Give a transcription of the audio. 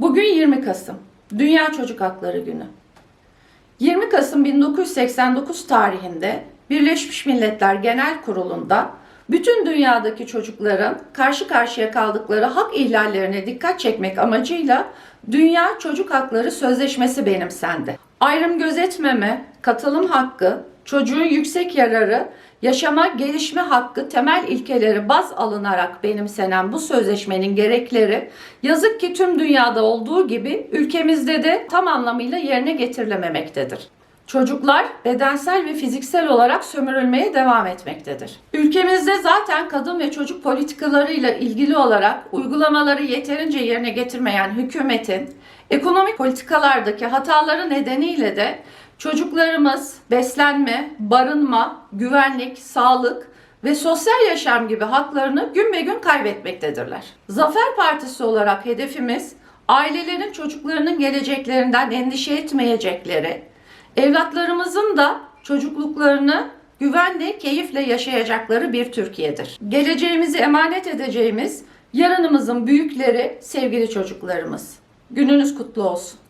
Bugün 20 Kasım, Dünya Çocuk Hakları Günü. 20 Kasım 1989 tarihinde Birleşmiş Milletler Genel Kurulu'nda bütün dünyadaki çocukların karşı karşıya kaldıkları hak ihlallerine dikkat çekmek amacıyla Dünya Çocuk Hakları Sözleşmesi benimsendi. Ayrım gözetmeme, katılım hakkı, çocuğun yüksek yararı, yaşama gelişme hakkı temel ilkeleri baz alınarak benimsenen bu sözleşmenin gerekleri yazık ki tüm dünyada olduğu gibi ülkemizde de tam anlamıyla yerine getirilememektedir. Çocuklar bedensel ve fiziksel olarak sömürülmeye devam etmektedir. Ülkemizde zaten kadın ve çocuk politikalarıyla ilgili olarak uygulamaları yeterince yerine getirmeyen hükümetin ekonomik politikalardaki hataları nedeniyle de çocuklarımız beslenme, barınma, güvenlik, sağlık ve sosyal yaşam gibi haklarını gün be gün kaybetmektedirler. Zafer Partisi olarak hedefimiz ailelerin çocuklarının geleceklerinden endişe etmeyecekleri, evlatlarımızın da çocukluklarını güvenle, keyifle yaşayacakları bir Türkiye'dir. Geleceğimizi emanet edeceğimiz yarınımızın büyükleri sevgili çocuklarımız. Gününüz kutlu olsun.